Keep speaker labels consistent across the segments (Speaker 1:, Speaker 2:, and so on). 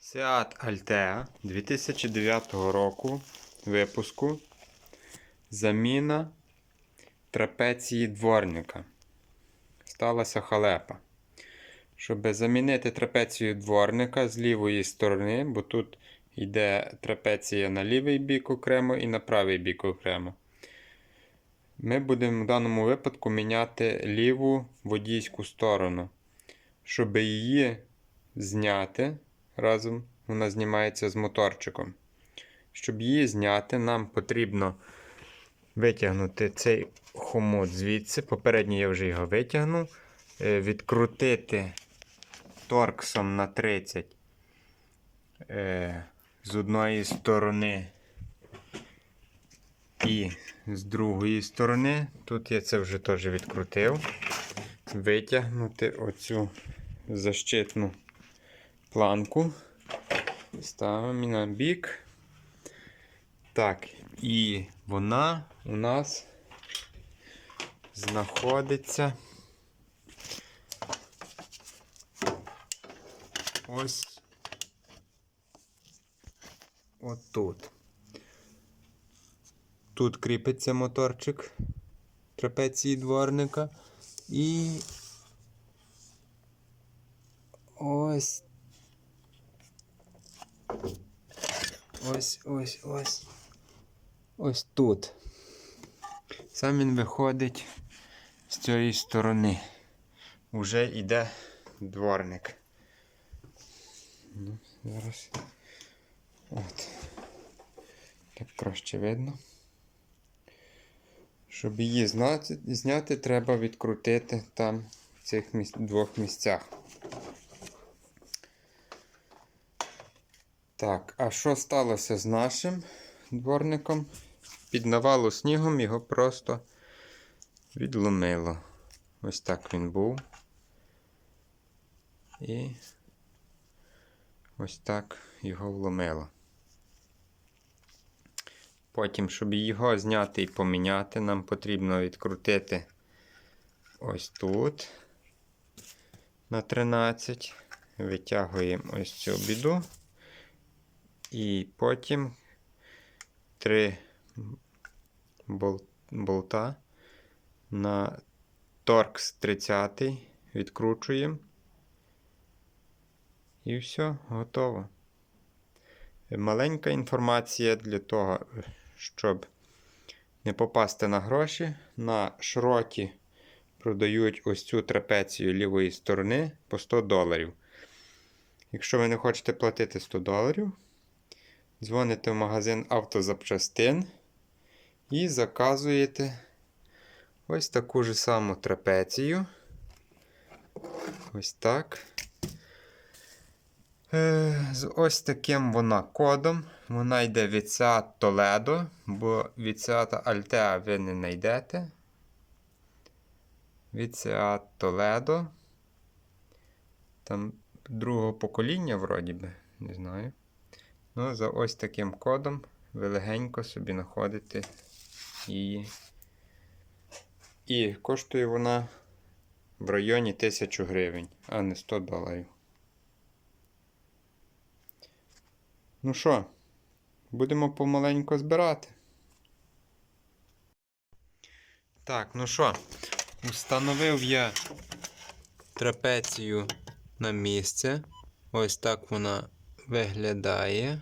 Speaker 1: Seat Altea 2009 року випуску. Заміна трапеції дворника. Сталася халепа. Щоб замінити трапецію дворника з лівої сторони, бо тут йде трапеція на лівий бік окремо і на правий бік окремо. Ми будемо в даному випадку міняти ліву водійську сторону. Щоб її зняти разом, вона знімається з моторчиком. Щоб її зняти, нам потрібно витягнути цей хомут звідси. Попередньо я вже його витягнув. Е, Відкрутити торксом на 30 е, з одної сторони і з другої сторони. Тут я це вже теж відкрутив. Витягнути оцю защитну планку. Ставимо на бік. Так, і вона у нас знаходиться ось отут. Тут кріпиться моторчик трапеції дворника. І ось. Ось ось ось. Ось тут. Сам він виходить з цієї сторони. Уже йде дворник. Ну, зараз. От. Так краще видно. Щоб її зняти, треба відкрутити там в цих міс... двох місцях. Так, а що сталося з нашим дворником? Під навалу снігом його просто відломило. Ось так він був. І ось так його вломило. Потім, щоб його зняти і поміняти, нам потрібно відкрутити ось тут на 13. Витягуємо ось цю біду. І потім три болта на торкс 30 відкручуємо. І все, готово. Маленька інформація для того, щоб не попасти на гроші. На шроті продають ось цю трапецію лівої сторони по 100 доларів. Якщо ви не хочете платити 100 доларів, дзвоните в магазин автозапчастин і заказуєте ось таку ж саму трапецію. Ось так. Е, З ось таким вона кодом. Вона йде від Seat Toledo, бо від Seat Altea ви не знайдете. Від Seat Toledo. Там другого покоління, вроді би, не знаю. Ну, за ось таким кодом ви легенько собі знаходите її. І коштує вона в районі 1000 гривень, а не 100 доларів. Ну що, будемо помаленько збирати. Так, ну що, установив я трапецію на місце. Ось так вона виглядає.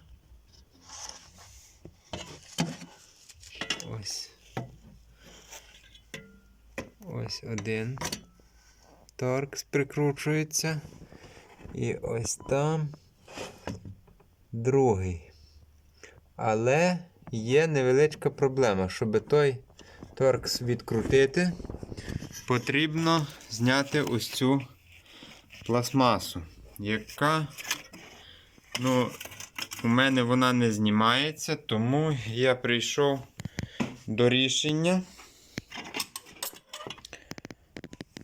Speaker 1: Ось. Ось один торкс прикручується. І ось там другий. Але є невеличка проблема. Щоб той торкс відкрутити, потрібно зняти ось цю пластмасу, яка, ну, у мене вона не знімається, тому я прийшов до рішення.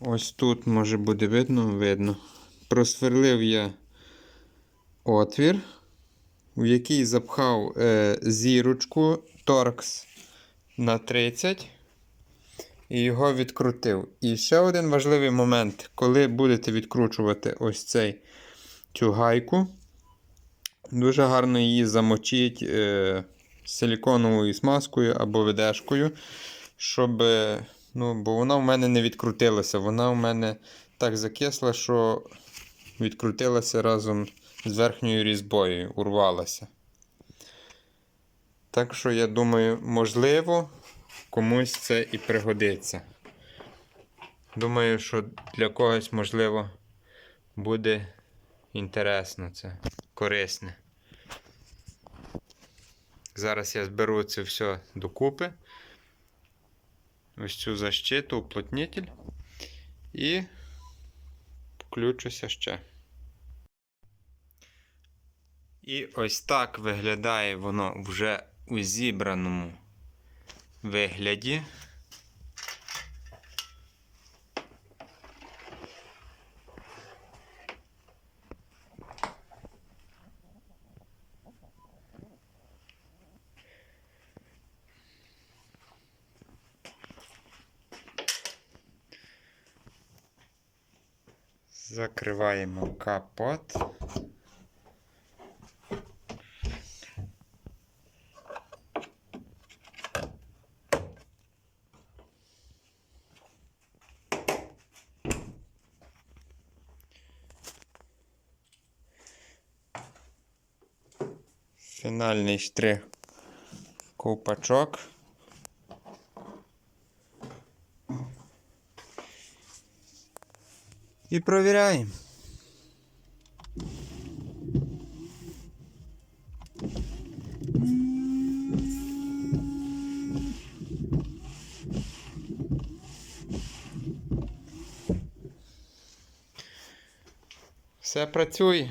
Speaker 1: Ось тут може буде видно, видно. Просверлив я отвір, в який запхав е, зірочку торкс на 30 і його відкрутив. І ще один важливий момент, коли будете відкручувати ось цей, цю гайку, Дуже гарно її замочіть е, силіконовою смазкою або ведешкою, щоб. е, Ну, бо вона в мене не відкрутилася. Вона в мене так закисла, що відкрутилася разом з верхньою різьбою, урвалася. Так що, я думаю, можливо, комусь це і пригодиться. Думаю, що для когось, можливо, буде інтересно це, корисне. Зараз я зберу це все докупи. Ось цю защиту, уплотнитель. І включуся ще. І ось так виглядає воно вже у зібраному вигляді. Закриваємо капот. Фінальний штрих ковпачок. І провіряємо. Все працює.